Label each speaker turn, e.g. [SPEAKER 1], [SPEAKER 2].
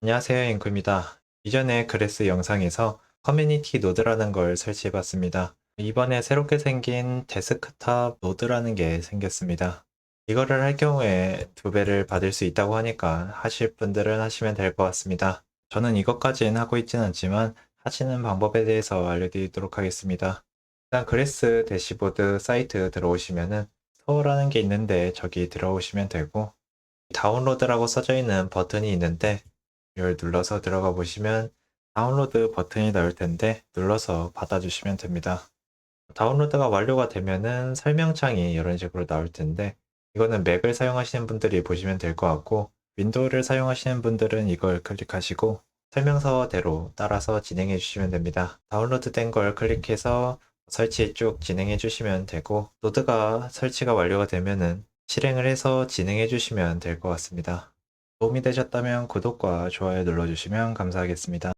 [SPEAKER 1] 안녕하세요, 앵쿠입니다. 이전에 그레스 영상에서 커뮤니티 노드라는 걸 설치해봤습니다. 이번에 새롭게 생긴 데스크탑 노드라는 게 생겼습니다. 이거를 할 경우에 두 배를 받을 수 있다고 하니까 하실 분들은 하시면 될 것 같습니다. 저는 이것까지는 하고 있진 않지만 하시는 방법에 대해서 알려드리도록 하겠습니다. 일단 그레스 대시보드 사이트 들어오시면은 스토어라는 게 있는데 저기 들어오시면 되고 다운로드라고 써져 있는 버튼이 있는데 이걸 눌러서 들어가 보시면 다운로드 버튼이 나올 텐데 눌러서 받아주시면 됩니다. 다운로드가 완료가 되면은 설명창이 이런 식으로 나올 텐데 이거는 맥을 사용하시는 분들이 보시면 될 것 같고 윈도우를 사용하시는 분들은 이걸 클릭하시고 설명서대로 따라서 진행해 주시면 됩니다. 다운로드 된 걸 클릭해서 설치 쭉 진행해 주시면 되고 노드가 설치가 완료가 되면은 실행을 해서 진행해 주시면 될 것 같습니다. 도움이 되셨다면 구독과 좋아요 눌러주시면 감사하겠습니다.